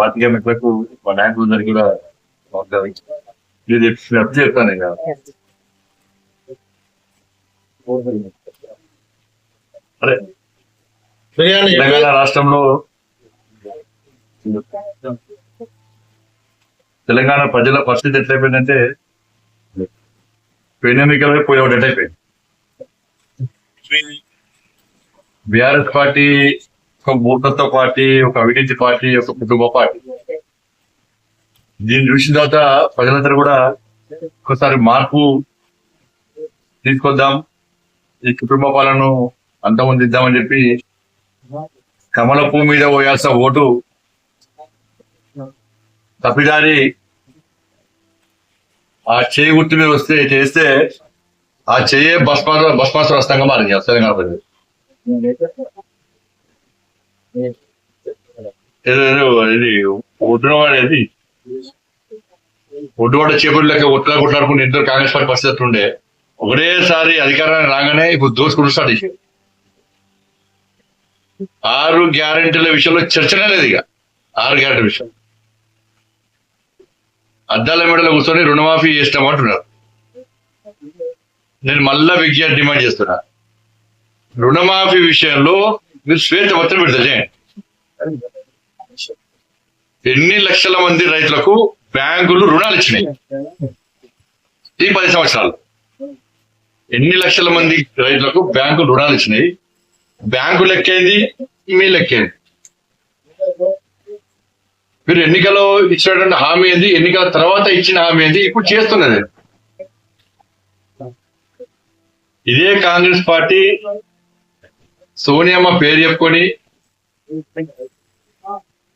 పాతిక మిట్లకు మా నాయకులు అందరికీ కూడా చెప్తాను ఇక. చెప్పి తెలంగాణ రాష్ట్రంలో తెలంగాణ ప్రజల పరిస్థితి ఎట్లయిపోయిందంటే పెనెమికల్ పోయి ఒకటి అయిపోయింది బీఆర్ఎస్ పార్టీ ఒక మూర్ఖత్వ పార్టీ ఒక అవినీతి పార్టీ ఒక కుటుంబ పార్టీ. దీన్ని చూసిన తర్వాత ప్రజలందరూ కూడా ఒకసారి మార్పు తీసుకొద్దాం. ఈ కుటుంబ పాలనను అంతమొందిద్దామని చెప్పి కమల పువ్వు మీద పోయాల్సిన ఓటు తప్పిదారి ఆ చేయి గుర్తు మీద వస్తే చేస్తే ఆ చెయ్యే భస్మాసు భస్మాసు రస్తంగా మారింది తెలంగాణ ప్రజలు ఇది ఒడ్డువాడ చేపలు లెక్క ఒట్లా కొట్లాడుకుంటే ఇద్దరు కాంగ్రెస్ పార్టీ పరిస్థితి ఉండే ఒకటేసారి అధికారాన్ని రాగానే ఇప్పుడు దోసుకుంటూ స్టార్ట్ చేసి ఆరు గ్యారెంటీల విషయంలో చర్చనే లేదు ఇక. ఆరు గ్యారెంటీ విషయం అద్దాల మెడలో కూర్చొని రుణమాఫీ చేస్తామంటున్నారు నేను మళ్ళా విజ్ఞప్తి డిమాండ్ చేస్తున్నా. రుణమాఫీ విషయంలో మీరు శ్వేత పత్రం పెడతా ఎన్ని లక్షల మంది రైతులకు బ్యాంకులు రుణాలు ఇచ్చినాయి? ఈ పది సంవత్సరాలు. ఎన్ని లక్షల మంది రైతులకు బ్యాంకులు రుణాలు ఇచ్చినాయి? బ్యాంకు లెక్కేది? మీ లెక్కేది? మీరు ఎన్నికలో ఇచ్చినటువంటి హామీ ఏంది? ఎన్నికల తర్వాత ఇచ్చిన హామీ ఏంది? ఇప్పుడు చేస్తున్నది. ఇదే కాంగ్రెస్ పార్టీ సోనియమ్మ పేరు చెప్పుకొని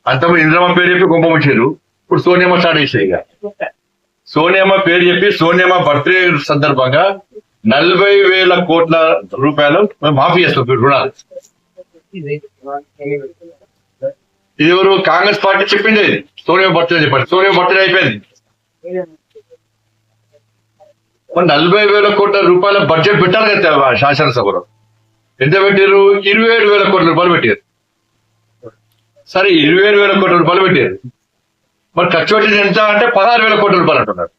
అంతమంది ఇంద్రమ్మ పేరు చెప్పి గుంప ముంచారు ఇప్పుడు సోనియమ్మ స్టార్ట్ చేసాయి ఇక. సోనియమ్మ పేరు చెప్పి సోనియమ్మ బర్త్డే సందర్భంగా నలభై వేల కోట్ల రూపాయలు మాఫీ చేస్తాం మీరు రుణాలు. ఇది ఎవరు కాంగ్రెస్ పార్టీ చెప్పింది. సోనియా బర్త్డే చెప్పండి సోనియా బర్త్డే అయిపోయింది. నలభై వేల కోట్ల రూపాయల బడ్జెట్ పెట్టాలి కదా శాసనసభలో. ఎంత పెట్టారు ఇరవై ఏడు వేల కోట్ల రూపాయలు పెట్టారు సరే ఇరవై ఏడు వేల కోట్ల రూపాయలు పెట్టారు మరి ఖర్చు పెట్టింది ఎంత అంటే పదహారు వేల కోట్ల రూపాయలు అంటున్నారు.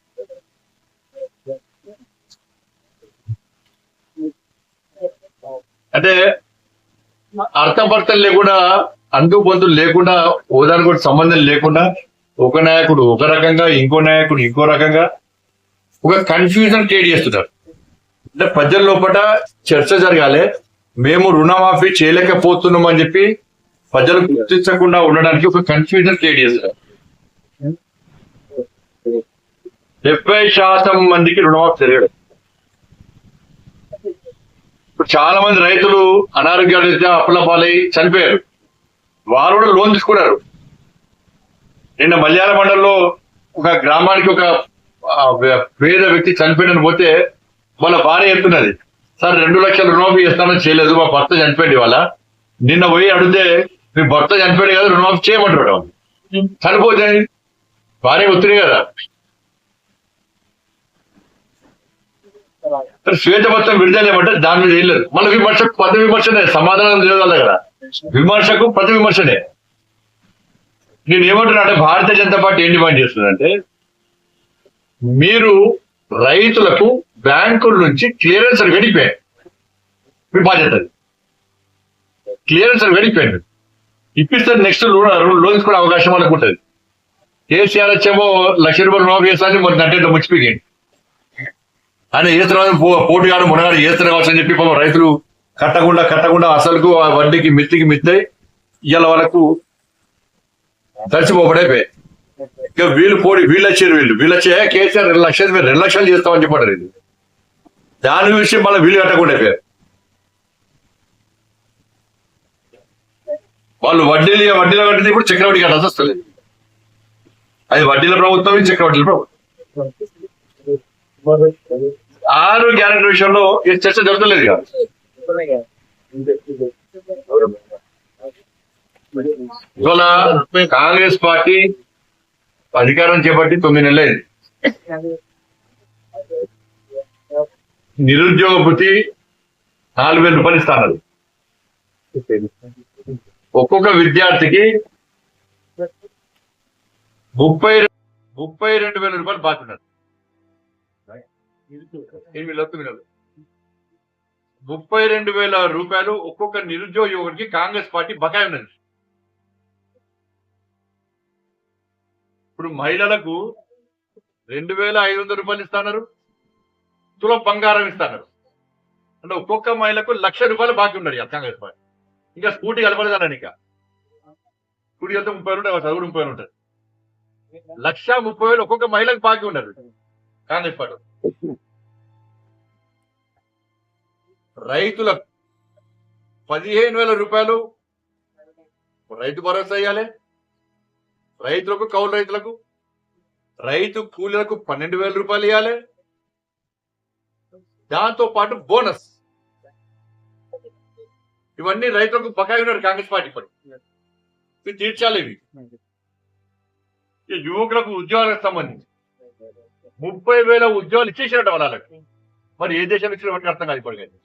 అంటే అర్థపర్థం లేకుండా అందు పొందులు లేకుండా ఓదానికి కూడా సంబంధం లేకుండా ఒక నాయకుడు ఒక రకంగా ఇంకో నాయకుడు ఇంకో రకంగా ఒక కన్ఫ్యూజన్ క్రియేట్ చేస్తున్నారు. అంటే ప్రజల లోపల చర్చ జరగాలి. మేము రుణమాఫీ చేయలేకపోతున్నాం అని చెప్పి ప్రజలు గుర్తించకుండా ఉండడానికి ఒక కన్ఫ్యూజన్ క్రియేట్ చేశారు. డెబ్బై శాతం మందికి రుణమాఫీ జరగడం. ఇప్పుడు చాలా మంది రైతులు అనారోగ్యాలు అప్పుల పాలై చనిపోయారు. వారు కూడా లోన్ తీసుకున్నారు. నిన్న మలయాళ మండలంలో ఒక గ్రామానికి ఒక పేద వ్యక్తి చనిపోయిన పోతే వాళ్ళ భార్య చెప్తున్నది. సార్ రెండు లక్షల రుణమాఫీ చేస్తానని చేయలేదు మా భర్త చనిపోయింది వాళ్ళ నిన్న పోయి అడిగితే మీ భర్త చనిపోయాడు కదా రుణమాఫీ చేయమంటాడు. చనిపోతే భార్య ఒత్తిడి కదా. మరి శ్వేతపత్రం విడుదల ఏమంటే దాని మీద ఏం లేదు. మళ్ళీ విమర్శకు ప్రతి విమర్శనే సమాధానం తెలియదు కదా విమర్శకు ప్రతి విమర్శనే. నేను ఏమంటున్నా అంటే భారతీయ జనతా పార్టీ ఏం డిమాండ్ చేస్తుందంటే మీరు రైతులకు బ్యాంకుల నుంచి క్లియరెన్స్ వెళ్ళిపోయారు మీ బాధ్యత అది. క్లియరెన్స్ వెళ్ళిపోయారు ఇప్పిస్తారు నెక్స్ట్ లోన్ లోన్స్ కూడా అవకాశం వాళ్ళకు ఉంటుంది. కేసీఆర్ వచ్చేమో లక్ష రూపాయలు లోన్ చేస్తాను మరి అంటే ముచ్చిపోయింది ఆయన ఏ పోటీ కాదు మునగాడు ఏస్తారు కావచ్చు అని చెప్పి రైతులు కట్టకుండా కట్టకుండా అసలుకు ఆ వడ్డీకి మిత్తికి మిత్తాయి ఇవాళ వాళ్ళకు తడిచిపోబడైపోయాయి ఇక వీళ్ళు పోటీ వీళ్ళు వచ్చారు వీళ్ళు. వీళ్ళు వచ్చే కేసీఆర్ రెండు లక్షలు మీరు రెండు లక్షలు చేస్తామని చెప్పారు ఇది దాని విషయం మళ్ళీ వీలు కట్టకుండా అయిపోయారు. వాళ్ళు వడ్డీలు వడ్డీలో కట్టింది ఇప్పుడు చక్రవడ్డీ కట్టాల్సి వస్తుంది అది వడ్డీల ప్రభుత్వం ఇది చక్రవడ్డీల ప్రభుత్వం. ఆరు గ్యారెంటీ విషయంలో ఈ చర్చ జరుగుతలేదు కదా ఇవాళ కాంగ్రెస్ పార్టీ అధికారం చేపట్టి తొమ్మిది నెలలైంది. నిరుద్యోగ భృతి నాలుగు వేల రూపాయలు ఇస్తాన్నారు ఒక్కొక్క విద్యార్థికి ముప్పై ముప్పై రెండు వేల రూపాయలు బాకీ ఉన్నారు ఎనిమిది ముప్పై రెండు వేల రూపాయలు ఒక్కొక్క నిరుద్యోగ యువకుడికి కాంగ్రెస్ పార్టీ బకాయి ఉన్నది. ఇప్పుడు మహిళలకు రెండు వేల ఐదు వందల రూపాయలు ఇస్తున్నారు తులం బంగారం ఇస్తున్నారు. అంటే ఒక్కొక్క మహిళకు లక్ష రూపాయలు బాకీ ఉన్నాడు అర్థం కాంగ్రెస్ పార్టీ ఇంకా స్కూటీ కలపలేదన్నాను ఇంకా. స్కూటీ వెళ్తే ముప్పై ఉంటాయి చదువు ముప్పై వేలు ఉంటాయి లక్ష ముప్పై వేలు ఒక్కొక్క మహిళకు బాకీ ఉన్నారు కాంగ్రెస్ పార్టీ రైతులకు పదిహేను వేల రూపాయలు రైతు భరోసా ఇవ్వాలి రైతులకు కౌలు రైతులకు రైతు కూలీలకు పన్నెండు వేల రూపాయలు ఇవ్వాలి దాంతో పాటు బోనస్. ఇవన్నీ రైతులకు బకాయి ఉన్నారు కాంగ్రెస్ పార్టీ పడి ఇవి తీర్చాలి ఇవి. ఈ యువకులకు ఉద్యోగాలకు సంబంధించి. ముప్పై వేల ఉద్యోగాలు ఇచ్చేసినట్టు వాళ్ళకి మరి ఏ దేశం ఇచ్చిన అర్థం కాదు ఇప్పటికైతే.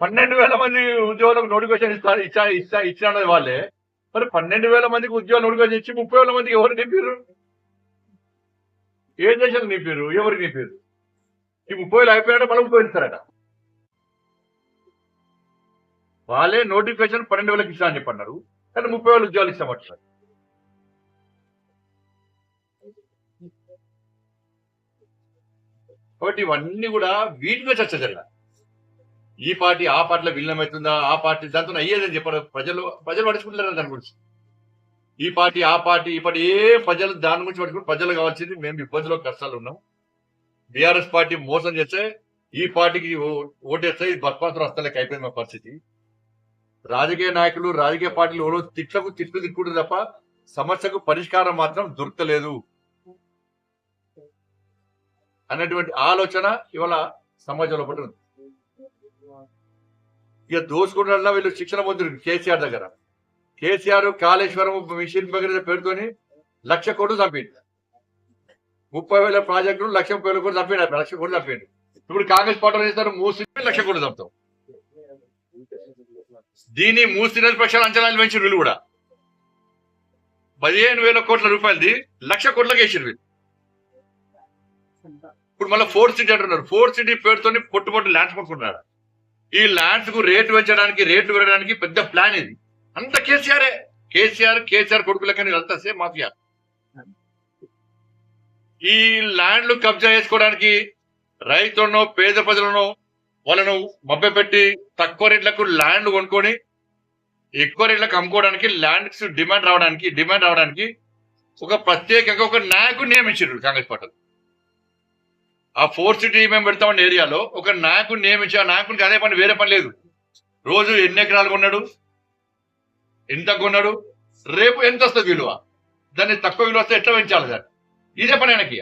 పన్నెండు వేల మంది ఉద్యోగులకు నోటిఫికేషన్ ఇస్తారు ఇచ్చా ఇచ్చా ఇచ్చినది వాళ్ళే. మరి పన్నెండు వేల మందికి ఉద్యోగాలు నోటిఫికేషన్ ఇచ్చి ముప్పై వేల మందికి ఎవరు నింపారు ఏ దేశాలకు నింపారు ఎవరికి నింపారు ఈ ముప్పై వేలు అయిపోయాక మళ్ళీ ముప్పై వేలు ఇస్తారట. వాళ్ళే నోటిఫికేషన్ పన్నెండు వేలకు ఇస్తా అని చెప్పన్నారు. కానీ ముప్పై వేలు ఉద్యోగాలు ఇస్తామంటారు కాబట్టి ఇవన్నీ కూడా వీటిలో చర్చ జరగ ఈ పార్టీ ఆ పార్టీలో విలీనమవుతుందా ఆ పార్టీ దాంతో అయ్యేదని చెప్పారు. ప్రజలు ప్రజలు పడుచుకుంటారు దాని గురించి. ఈ పార్టీ ఆ పార్టీ ఈ పార్టీ ఏ ప్రజలు దాని గురించి పట్టుకుని ప్రజలు కావాల్సింది మేము ఇబ్బందిలో కష్టాలు ఉన్నాం. బీఆర్ఎస్ పార్టీ మోసం చేస్తే ఈ పార్టీకి ఓటేస్తే ఇది బర్పాత్ర వస్తలేక అయిపోయింది పరిస్థితి. రాజకీయ నాయకులు రాజకీయ పార్టీలు ఎవరో తిట్లకు తిట్లు తిట్టుకుంటారు తప్ప సమస్యకు పరిష్కారం మాత్రం దొరకలేదు. అన్నటువంటి ఆలోచన ఇవాళ సమాజంలో పడుతుంది ఇక దోసుకుంటున్నా వీళ్ళు శిక్షణ పొందుతుంది కేసీఆర్ దగ్గర. కేసీఆర్ కాళేశ్వరం మిషన్ దగ్గర పేరుతోని లక్ష కోట్లు చంపింది ముప్పై వేల ప్రాజెక్టులు లక్ష ముప్పై వేల కోట్లు తప్పాడు లక్ష కోట్లు తప్పాడు ఇప్పుడు కాంగ్రెస్ పార్టీ చేస్తారు మూసి లక్ష కోట్లు తప్పుతాం. దీన్ని మూసి నిరపక్షాలు అంచనాలు పెంచారు వీళ్ళు కూడా. పదిహేను వేల కోట్ల రూపాయలది లక్ష కోట్లకి వేసారు వీళ్ళు. ఇప్పుడు మళ్ళీ ఫోర్ సిటీ అంటున్నారు. ఫోర్ సిటీ పేరుతో పొట్టు పొట్టు ల్యాండ్స్ కొనుక్కుంటున్నారు. ఈ ల్యాండ్స్కు రేటు పెంచడానికి రేట్లు పెరగడానికి పెద్ద ప్లాన్ ఇది. అంత కేసీఆరే. కేసీఆర్ కేసీఆర్ కొడుకులకని అంతా సేమ్ మాఫియా. ఈ ల్యాండ్లు కబ్జా చేసుకోవడానికి రైతులను పేద ప్రజలను వాళ్ళను మభ్యపెట్టి తక్కువ రేట్లకు ల్యాండ్ కొనుక్కొని ఎక్కువ రేట్లకు అమ్ముకోవడానికి ల్యాండ్స్ డిమాండ్ రావడానికి డిమాండ్ రావడానికి ఒక ప్రత్యేకంగా ఒక నాయకుడు నియమించారు కాంగ్రెస్ పార్టీ ఆ ఫోర్ సిటీ మేము పెడతామన్న ఏరియాలో ఒక నాయకుడు నియమించి ఆ నాయకుడికి అదే పని వేరే పని లేదు. రోజు ఎన్ని ఎకరాలు కొన్నాడు? ఎంత కొన్నాడు? రేపు ఎంత వస్తుంది విలువ? దాన్ని తక్కువ విలువ వస్తే ఎట్లా పెంచాలి దాన్ని? ఇదే పని ఆయనకి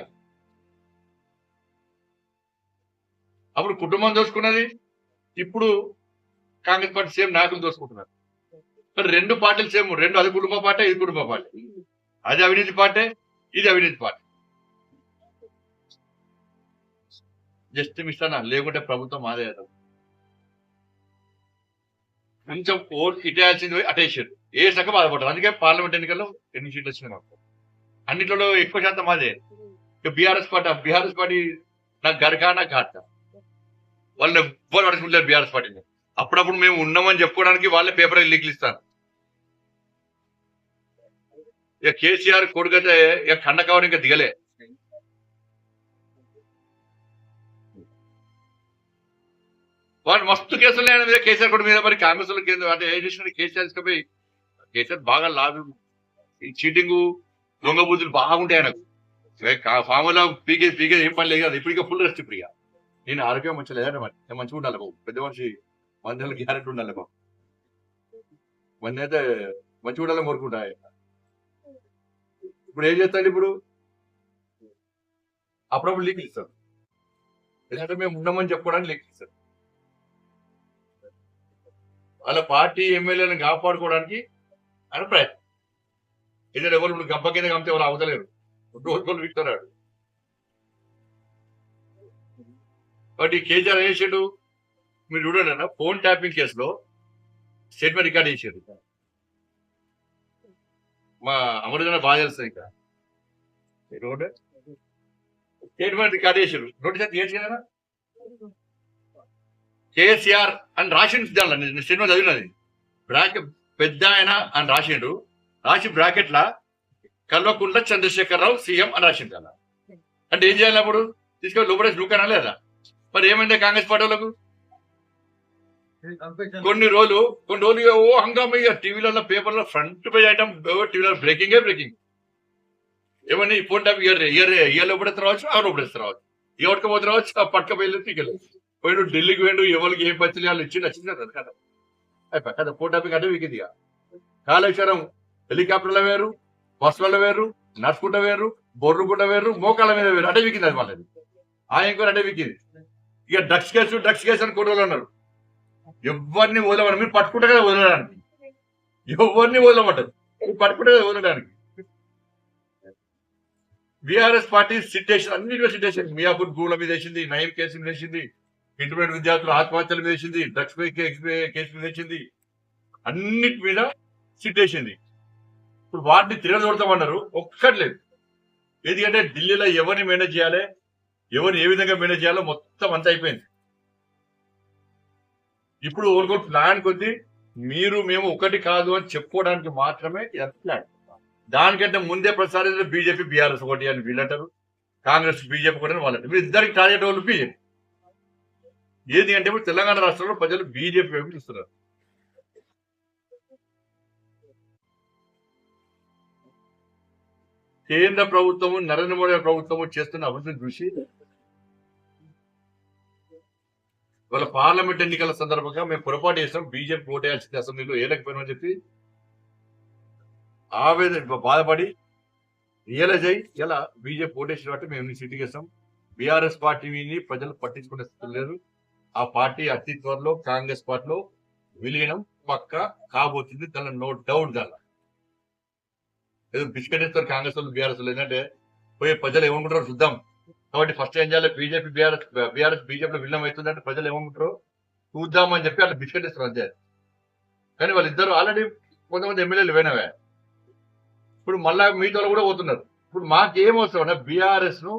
అప్పుడు కుటుంబం దోసుకున్నది ఇప్పుడు కాంగ్రెస్ పార్టీ సేమ్ నాయకులు దోచుకుంటున్నారు. రెండు పార్టీలు సేమ్ రెండు అది కుటుంబ పార్టీ ఇది కుటుంబ పార్టీ. అది అవినీతి పార్టీ ఇది అవినీతి పార్టీ. జస్ట్ ఇస్తానా లేకుంటే ప్రభుత్వం మాదే కదా. కొంచెం ఓట్ ఇటేయాల్సింది అటేషన్ ఏ శాఖ బాధపడతారు అందుకే పార్లమెంట్ ఎన్నికల్లో ఎన్ని సీట్లు వచ్చినాయి మాకు. అన్నిట్లో ఎక్కువ శాతం మాదే బీఆర్ఎస్ పార్టీ బీఆర్ఎస్ పార్టీ నాకు గరకా నాకు ఘాట. వాళ్ళని ఎవ్వరు అడుగుతున్నారు బీఆర్ఎస్ పార్టీని. అప్పుడప్పుడు మేము ఉన్నామని చెప్పుకోవడానికి వాళ్ళే పేపర్ లీకులు ఇస్తారు. ఇక కేసీఆర్ కొడుకైతే ఇక కండ కవర్ ఇంకా దిగలే. వాడు మస్తు కేసులు ఆయన మీద కేసీఆర్ కొడుకు మీద మరి కాంగ్రెస్ వాళ్ళు ఏందో అంటే ఏం చేసిన కేసీఆర్ తీసుకుపోయి కేసీఆర్ బాగా లాభం ఈ చీటింగు దొంగ బుద్ధులు బాగుంటాయి నాకు. ఫామ్ పీకే పీకే ఏం పని లేదు కదా. ఇప్పుడు ఫుల్ రెస్ట్ ఇప్పుడు ఇక. నేను ఆరోగ్యం మంచిగా లేదంటే మరి. నేను మంచిగా ఉండాలి బాబు. పెద్ద మనిషి మందులు గ్యారెంటీ ఉండాలి బాబు. మన అయితే మంచిగా ఉండాలని కోరుకుంటా. ఇప్పుడు ఏం చేస్తాడు ఇప్పుడు? అప్పుడప్పుడు లీక్ ఇస్తాడు. ఎందుకంటే మేము ఉన్నామని చెప్పుకోవడానికి లీక్ ఇస్తాడు. వాళ్ళ పార్టీ ఎమ్మెల్యేలను కాపాడుకోవడానికి ఆయన ప్రయత్నం. ఏదైనా ఎవరు ఇప్పుడు గబ్బ కింద కమితే ఎవరు అవతలేరు రోజులు విక్తున్నాడు కాబట్టి కేజీఆర్ ఏం చేసాడు? మీరు చూడండి అన్న ఫోన్ ట్యాపింగ్ కేసులో స్టేట్మెంట్ రికార్డ్ చేశారు మా అమరుదన బాగా తెలుస్తుంది ఇక్కడ స్టేట్మెంట్ రికార్డ్ చేశారు నోటీస్ అయితే చేయొచ్చు కదా కేసీఆర్ అని రాసిండు దానిలో నేను స్టేట్మెంట్ చదివినది. బ్రాకెట్ పెద్ద ఆయన అని రాసిండు. రాసి బ్రాకెట్ల? లా కల్వకుంట్ల చంద్రశేఖరరావు సీఎం అని రాసింది అలా అంటే ఏం చేయాలి అప్పుడు? తీసుకొని లోపడేసి లూకనా లేదా? మరి ఏమైంది కాంగ్రెస్ పార్టీ వాళ్ళకు? కొన్ని రోజులు కొన్ని రోజులు ఓ హంగామా ఇక టీవీలలో పేపర్లో ఫ్రంట్ పేజ్ ఐటమ్ టీవీలో బ్రేకింగే బ్రేకింగ్ ఏమని ఇప్పుడు టైం ఇయర్ ఇయర్ ఇయర్ లోపడేసి రావచ్చు? ఆ లోపడేసి రావచ్చు? ఎవరికి పోతే రావచ్చు? ఆ పట్టుక పోయి తీకెళ్ళి పోయిడు ఢిల్లీకి పోయిండు ఎవరికి ఏం పత్రిక వాళ్ళు ఇచ్చి నచ్చింది కదా కదా. అయిపోయి కదా ఫోర్ టాపిక్ అంటే వీకిదిగా కాళేశ్వరం హెలికాప్టర్ల వేరు బస్సుల వేరు నడుచుకుంట వేరు బొర్రు బొర్రుకుంట వేరు మోకాళ్ళ మీద వేరు. అడవి వికింది అది వాళ్ళది. ఆయన కూడా అడవి వికింది. ఇక డ్రగ్స్ కేసు డ్రగ్స్ కేసు అని కొన్ని అన్నారు ఎవరిని వదలమని మీరు పట్టుకుంటే కదా వదలడానికి. ఎవరిని వదలమంటారు? మీరు పట్టుకుంటే కదా వదలడానికి. బీఆర్ఎస్ పార్టీ సిట్టేషన్ అన్నిటిలో సిట్టేషన్. మియాపూర్ భూముల మీద వేసింది నయం కేసు మీద వేసింది ఇంటర్మీడియట్ విద్యార్థులు ఆత్మహత్యల మీద వేసింది డ్రగ్స్ కేసు మీద వేసింది. అన్నిటి మీద సిట్టేసింది ఇప్పుడు వాటిని తిరగదొడతామన్నారు. ఒక్కటి లేదు ఎందుకంటే ఢిల్లీలో ఎవరిని మేనేజ్ చేయాలి? ఎవరిని ఏ విధంగా మేనేజ్ చేయాలో మొత్తం అంత అయిపోయింది. ఇప్పుడు ఒకరికి ప్లాన్ కొద్ది మీరు మేము ఒకటి కాదు అని చెప్పుకోవడానికి మాత్రమే ప్లాన్ దానికంటే ముందే ప్రసారం బీజేపీ బీఆర్ఎస్ ఒకటి అని వీళ్ళంటారు. కాంగ్రెస్ బీజేపీ కూడా వాళ్ళంటారు. మీరు ఇద్దరికి టార్గెట్ వాళ్ళు బీజేపీ. ఏది అంటే ఇప్పుడు తెలంగాణ రాష్ట్రంలో ప్రజలు బీజేపీ వైపు చూస్తున్నారు. కేంద్ర ప్రభుత్వము నరేంద్ర మోడీ ప్రభుత్వము చేస్తున్న అభివృద్ధిని చూసి వాళ్ళ పార్లమెంట్ ఎన్నికల సందర్భంగా మేము పొరపాటు చేసాం బీజేపీ ఓటేయాల్సింది అసెంబ్లీలో ఏలకపోయినామని చెప్పి ఆవేదన బాధపడి రియలైజ్ అయ్యి ఇలా బీజేపీ ఓటేసిన బట్టి మేము సిటీ చేస్తాం బీఆర్ఎస్ పార్టీని ప్రజలు పట్టించుకునే స్థితి లేదు ఆ పార్టీ అతి త్వరలో కాంగ్రెస్ పార్టీలో విలీనం పక్క కాబోతుంది దాని నో డౌట్ దానిలో. ఏదో బిస్కెట్ ఇస్తారు కాంగ్రెస్ వాళ్ళు బీఆర్ఎస్ వాళ్ళు. ఏంటంటే పోయి ప్రజలు ఏమనుకుంటారు చూద్దాం. కాబట్టి ఫస్ట్ ఏం చేయాలి? బీజేపీ బీఆర్ఎస్ బీఆర్ఎస్ బీజేపీలో విలీనం అవుతుందంటే ప్రజలు ఏమంటారు చూద్దాం అని చెప్పి అట్లా బిస్కెట్ ఇస్తారు అంతే. కానీ వాళ్ళిద్దరు ఆల్రెడీ కొంతమంది ఎమ్మెల్యేలు పోయినవే. ఇప్పుడు మళ్ళా మీతో కూడా పోతున్నారు. ఇప్పుడు మాకేం అవసరం బీఆర్ఎస్ను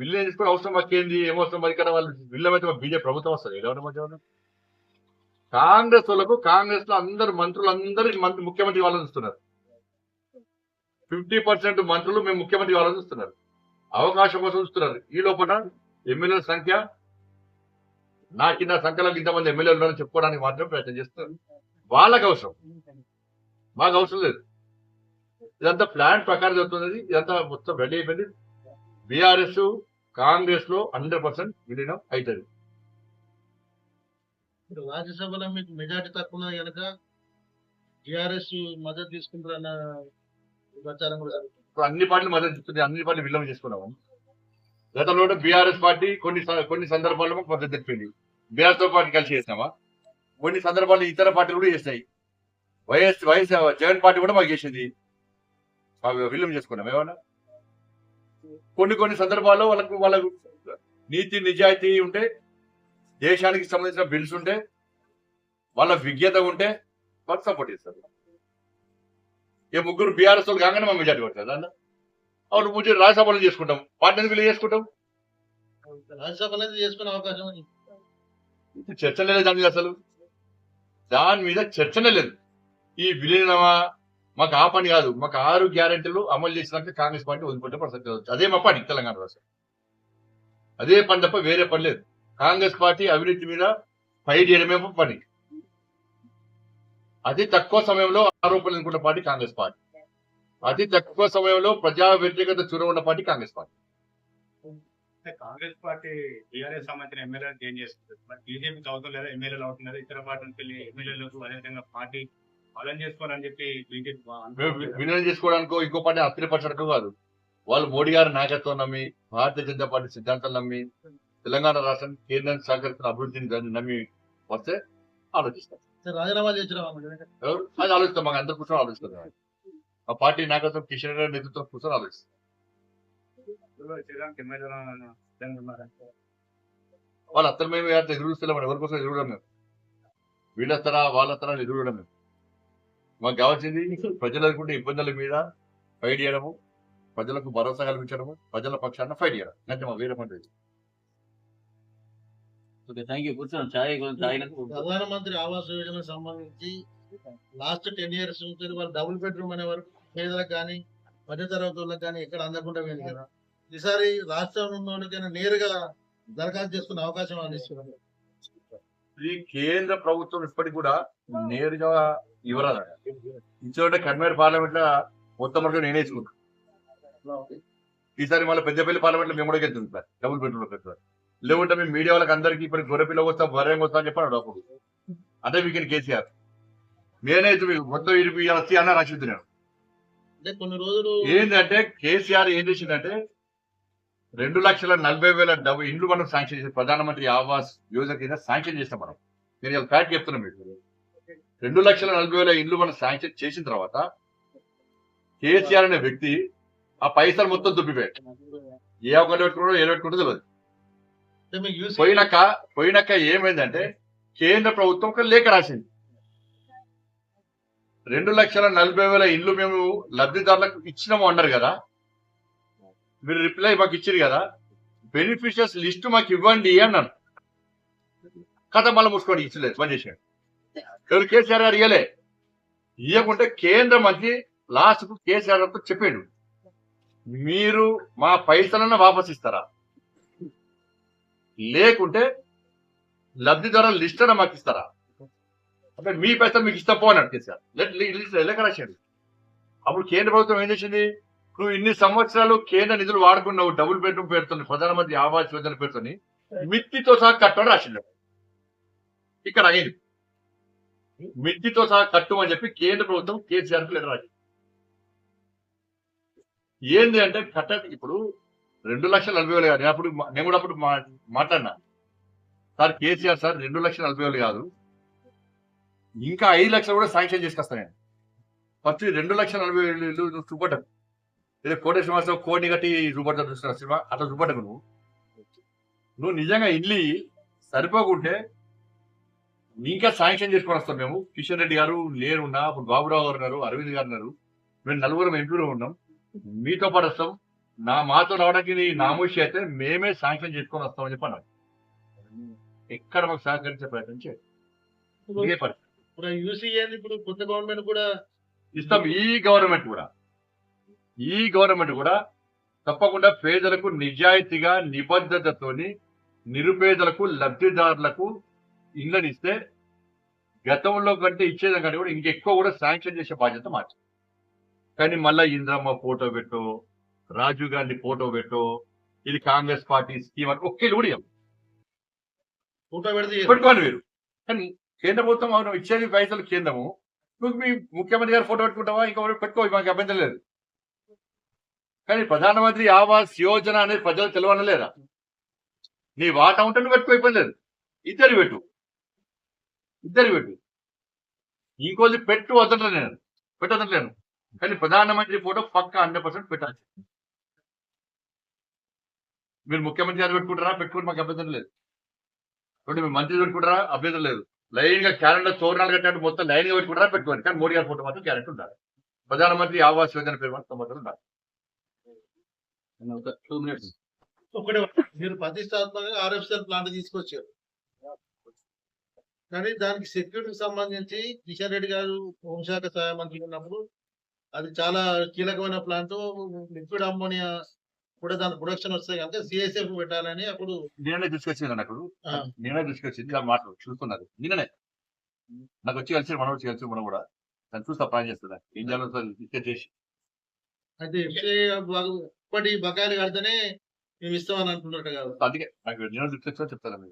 విలీనం తీసుకుని అవసరం మాకేంది? ఏమవసరం మరి? ఇక్కడ వాళ్ళు విలీనం అయితే బీజేపీ ప్రభుత్వం వస్తుంది. ఎలా మధ్య కాంగ్రెస్ వాళ్ళకు కాంగ్రెస్లో అందరు మంత్రులు అందరూ మంత్రి ముఖ్యమంత్రి వాళ్ళని చూస్తున్నారు. ఫిఫ్టీ పర్సెంట్ మంత్రులు మేము ముఖ్యమంత్రి కావాలని చూస్తున్నారు. అవకాశం కోసం చూస్తున్నారు. ఈ లోపల ఎమ్మెల్యేల సంఖ్య నా కింద సంఖ్యలో ఇంతమంది ఎమ్మెల్యేలు ఉన్నారని చెప్పుకోవడానికి మాత్రం ప్రయత్నం చేస్తున్నారు. వాళ్ళకు అవసరం. మాకు అవసరం లేదు. ఇదంతా ప్లాన్ ప్రకారం జరుగుతున్నది. ఇదంతా మొత్తం రెడీ అయిపోయింది. బీఆర్ఎస్ కాంగ్రెస్లో హండ్రెడ్ పర్సెంట్ విలీనం అవుతుంది. ఇప్పుడు రాజ్యసభలో మీకు మెజార్టీ తక్కువ కనుక టిఆర్ఎస్ మద్దతు తీసుకుంటారన్న ప్రచారం కూడా జరుగుతుంది. ఇప్పుడు అన్ని పార్టీలు మద్దతు చెప్తున్నాయి అన్ని పార్టీలు విల్లం చేసుకున్నాము. గతంలో బీఆర్ఎస్ పార్టీ కొన్ని స- కొన్ని సందర్భాల్లో మాకు మద్దతు తెప్పింది బీఆర్ఎస్తో పాటు కలిసి చేసినామా? కొన్ని సందర్భాల్లో ఇతర పార్టీలు కూడా చేస్తాయి వైఎస్ వైఎస్ జగన్ పార్టీ కూడా మాకు చేసింది. మాకు చేసుకున్నాం ఏమన్నా? కొన్ని కొన్ని సందర్భాల్లో వాళ్ళకు వాళ్ళకు నీతి నిజాయితీ ఉంటే దేశానికి సంబంధించిన బిల్స్ ఉంటే వాళ్ళ విజ్ఞత ఉంటే వాళ్ళకి సపోర్ట్ చేస్తారు. ఈ ముగ్గురు బీఆర్ఎస్ వాళ్ళు కాగానే మా మెజార్టీ పడుతుంది అన్న. అవును పూజ రాజ్యసభలో చేసుకుంటాం. పార్టీ వీళ్ళు చేసుకుంటాం? రాజ్యసభ అనేది చేసుకునే అవకాశం చర్చనే లేదు దాని మీద అసలు. దాని మీద చర్చనే లేదు. ఈ విలీనమా? మాకు ఆ పని కాదు. మాకు ఆరు గ్యారెంటీలు అమలు చేసినాక కాంగ్రెస్ పార్టీ వదిలిపెట్టే ప్రసక్తి లేదు. అదే మా పని తెలంగాణ రాష్ట్రం. అదే పని తప్ప వేరే పని లేదు. కాంగ్రెస్ పార్టీ అవినీతి మీద ఫైట్ చేయడమే పని. అతి తక్కువ సమయంలో ఆరోపణలు ఎన్నుకున్న పార్టీ కాంగ్రెస్ పార్టీ. అతి తక్కువ సమయంలో ప్రజా వ్యతిరేకత చూర ఉన్న party Congress party. Congress party TRS సంబంధించిన ఎమ్మెల్యేలు చేంజ్ చేస్తుంది మరి బీజేపీకి అవసరం లేదా ఎమ్మెల్యేలు అవుతున్నారు? ఇతర పార్టీ వెళ్ళి ఎమ్మెల్యేలకు అదేవిధంగా పార్టీ పాలన చేసుకోవాలని చెప్పి బీజేపీ విలీనం చేసుకోవడానికో ఇంకో పార్టీ అస్థిరపరచడానికో కాదు. వాళ్ళు మోడీ గారి నాయకత్వం నమ్మి భారతీయ జనతా పార్టీ సిద్ధాంతాలు నమ్మి తెలంగాణ రాష్ట్రం కేంద్రానికి సహకరిస్తున్న అభివృద్ధిని నమ్మి వస్తే ఆలోచిస్తాం సరే, రాజీనామా చేసిన అది ఆలోచిస్తాం మాకు అందరు కూర్చొని ఆలోచిస్తాం ఆ పార్టీ నాయకత్వం కిషన్ రెడ్డి నేతృత్వం కూర్చొని ఆలోచిస్తాం. వాళ్ళు అత్తలు మేము ఎదురు చూస్తున్నాం ఎవరి కోసం ఎదురుడం మేము. వాళ్ళొస్తారా అని ఎదురుడం మేము. మాకు కావాల్సింది ప్రజలకు ఇబ్బందుల మీద ఫైట్ చేయడము ప్రజలకు భరోసా కల్పించడము ప్రజల పక్షాన ఫైట్ చేయడం. అంటే మా వేరే పని ప్రధానమంత్రి ఆవాస్ యోజన సంబంధించి లాస్ట్ టెన్ ఇయర్స్ నుంచి వాళ్ళు డబుల్ బెడ్రూమ్ అనే వరకు పేదలకు కానీ మధ్యతరగతి వాళ్ళకి కానీ ఎక్కడ అందకుండా పోయింది కదా. ఈసారి రాష్ట్రంలో ఉన్న వాళ్ళకైనా నేరుగా దరఖాస్తు చేసుకునే అవకాశం అందిస్తున్నారు ఈ కేంద్ర ప్రభుత్వం ఇప్పటికి కూడా నేరుగా ఇవ్వరాదు. ఇచ్చేటంటే కన్వేర్ పార్లమెంట్లో మొత్తం వరకు నేనే ఇచ్చుకుంటాను ఈసారి మళ్ళీ పెద్దపల్లి పార్లమెంట్లో మేము కూడా గెలుతుంది సార్ డబుల్ బెడ్రూమ్లో పెడతారు లేకుంటే మేము మీడియా వాళ్ళకి అందరికి ఇప్పుడు గొర్రెపిల్ల వస్తా బర్రెం వస్తా అని చెప్పాడు అప్పుడు. అదే వీకెండ్ కేసీఆర్. నేనే ఇది మీకు మొత్తం ఇరిపి వస్తే అన్న నేను కొన్ని రోజులు ఏంటంటే కేసీఆర్ ఏం చేసిందంటే రెండు లక్షల నలభై వేల డబ్బు ఇండ్లు మనం శాంక్షన్ చేసి ప్రధానమంత్రి ఆవాస్ యోజన కింద శాంక్షన్ చేస్తాం మనం. నేను ఇలా ఫ్యాక్ట్ చెప్తున్నా మీకు. రెండు లక్షల నలభై వేల ఇండ్లు మనం శాంక్షన్ చేసిన తర్వాత కేసీఆర్ అనే వ్యక్తి ఆ పైసలు మొత్తం దుబ్బిపోయాడు. ఏ ఒకటి పెట్టుకున్నాడో ఏ పెట్టుకుంటూ తెలియదు. పోయినాక పోయినాక ఏమైందంటే కేంద్ర ప్రభుత్వం ఒక లేఖ రాసింది. రెండు లక్షల నలభై వేల ఇల్లు మేము లబ్ధిదారులకు ఇచ్చినాము అన్నారు కదా. మీరు రిప్లై మాకు ఇచ్చారు కదా. బెనిఫిషియర్స్ లిస్ట్ మాకు ఇవ్వండి అన్నారు. కథ మళ్ళీ మూసుకోండి ఇచ్చలేదు పని చేసాడు ఎవరు కేసీఆర్ గారు ఇయ్యలే. ఇవ్వకుంటే కేంద్ర మంత్రి లాస్ట్కు కేసీఆర్ గారితో చెప్పాడు. మీరు మా పైసలన్నా వాపస్ ఇస్తారా లేకుంటే లబ్ధిదారుల లిస్ట్ అయినా మాకు ఇస్తారా? అంటే మీ పైసలు మీకు ఇస్తా పో అని కేసీఆర్. లెట్ లిస్ట్ లెక్క రాశాడు అప్పుడు కేంద్ర ప్రభుత్వం ఏం చేసింది? నువ్వు ఇన్ని సంవత్సరాలు కేంద్ర నిధులు వాడుకున్నావు డబుల్ బెడ్రూమ్ పేరుతోని ప్రధానమంత్రి ఆవాస్ యోజన పేరుతోని మిత్తితో సహా కట్టడం రాసిండు. ఇక్కడ అయింది. మిత్తితో సహా కట్టు అని చెప్పి కేంద్ర ప్రభుత్వం కేసీఆర్కు లెటర్ రాసింది. ఏంది అంటే కట్ట ఇప్పుడు రెండు లక్షల నలభై వేలు కాదు. అప్పుడు నేను కూడా అప్పుడు మా- మాట్లాడినా. సార్ కేసీఆర్ సార్ రెండు లక్షల నలభై వేలు కాదు. ఇంకా ఐదు లక్షలు కూడా శాంక్షన్ చేసుకొస్తాను నేను. ఫస్ట్ రెండు లక్షల నలభై వేలు ఇల్లు నువ్వు చూపట్టకు లేదా కోట శ్రీనివాసరావు కోడిని కట్టి చూపడతా చూస్తున్నా సినిమా అట్లా చూపట్టకు నువ్వు. నువ్వు నిజంగా ఇల్లు సరిపోకుంటే ఇంకా శాంక్షన్ చేసుకొని వస్తాం మేము. కిషన్ రెడ్డి గారు నేను ఉన్నా అప్పుడు బాబురావు గారు ఉన్నారు అరవింద్ గారు ఉన్నారు. మేము నలుగురం ఎంపీలో ఉన్నాం. మీతో పాటు వస్తాం. నా మాతో రావడానికి నీ నామోషి అయితే మేమే శాంక్షన్ చేసుకొని వస్తామని చెప్పి అన్నాడు ఎక్కడ మాకు సహకరించే ప్రయత్నం ఇదే పరిస్థితి. ఇప్పుడు యూసీఏ ఇప్పుడు కొత్త గవర్నమెంట్ కూడా ఇస్తాం. ఈ గవర్నమెంట్ కూడా. ఈ గవర్నమెంట్ కూడా తప్పకుండా పేదలకు నిజాయితీగా నిబద్ధతతోని నిరుపేదలకు లబ్ధిదారులకు ఇళ్ళని ఇస్తే గతంలో కంటే ఇచ్చేదానికంటే కూడా ఇంకెక్కువ కూడా శాంక్షన్ చేసే బాధ్యత మాది. కానీ మళ్ళా ఇంద్రమ్మ ఫోటో పెట్టో రాజీవ్ గాంధీ ఫోటో పెట్టో ఇది కాంగ్రెస్ పార్టీ స్కీమ్ అని ఒకే కూడా. ఫోటో పెడితే పెట్టుకోండి మీరు. కానీ కేంద్ర ప్రభుత్వం అవును ఇచ్చేది పైసలు కేంద్రము. నువ్వు మీ ముఖ్యమంత్రి గారు ఫోటో పెట్టుకుంటావా? ఇంకా పెట్టుకో మాకు అభ్యంతరం లేదు. కానీ ప్రధానమంత్రి ఆవాస్ యోజన అనేది ప్రజలు తెలియనలేదా నీ వాటా ఉంటే నువ్వు పెట్టుకో ఇబ్బంది లేదు. ఇద్దరు పెట్టు. ఇద్దరు పెట్టు. ఇంకోది పెట్టు వదలలేదు నేను. పెట్టదట్లేను కానీ ప్రధానమంత్రి ఫోటో పక్క హండ్రెడ్ పర్సెంట్ పెట్టాలి మీరు ముఖ్యమంత్రి గారు పెట్టుకుంటారా? పెట్టుకుంటే మాకు అభ్యంతరం లేదు. చూడండి మీరు మంత్రి పెట్టుకుంటారా? అభ్యంతరం లేదు. లైన్గా క్యాలెండర్ తోరణాలు కట్టినట్టు మొత్తం లైన్గా పెట్టుకుంటారా? పెట్టుకోండి. కానీ మోడీ గారి ఫోటో మాత్రం క్యారెక్టర్ ఉండాలి. ప్రధానమంత్రి ఆవాస్ యోజన పేరు మాత్రం కంపల్సరీ ఉండాలి. ఒక టూ మినిట్స్. ఒకటే మీరు ప్రతిష్టాత్మకంగా ఆర్ఎఫ్సిఎల్ ప్లాంట్ తీసుకొచ్చారు. కానీ దానికి సెక్యూరిటీకి సంబంధించి కిషన్ రెడ్డి గారు హోంశాఖ సహాయ మంత్రి ఉన్నప్పుడు అది చాలా కీలకమైన ప్లాంట్ లిక్విడ్ అమ్మోనియా కూడా దాని ప్రొడక్షన్ వస్తాయి కనుక సిఎస్ఎఫ్ పెట్టాలని అప్పుడు నేనే తీసుకొచ్చింది అన్న అక్కడ ఆ, నేనే తీసుకొచ్చింది. ఆ మాటలు చూస్తున్నారు. నిన్ననే. నాకు వచ్చి కలిసి మనం వచ్చి కలిసి మనం కూడా దాన్ని చూస్తా ప్లాన్ చేస్తున్నా ఏం చేయాలో సార్ డిస్కస్ చేసి. అయితే ఇప్పటి బకాయిలు కడితేనే మేము ఇస్తామని అంటున్నట్టు కాదు. అందుకే నాకు నేను డిస్కస్ చెప్తాను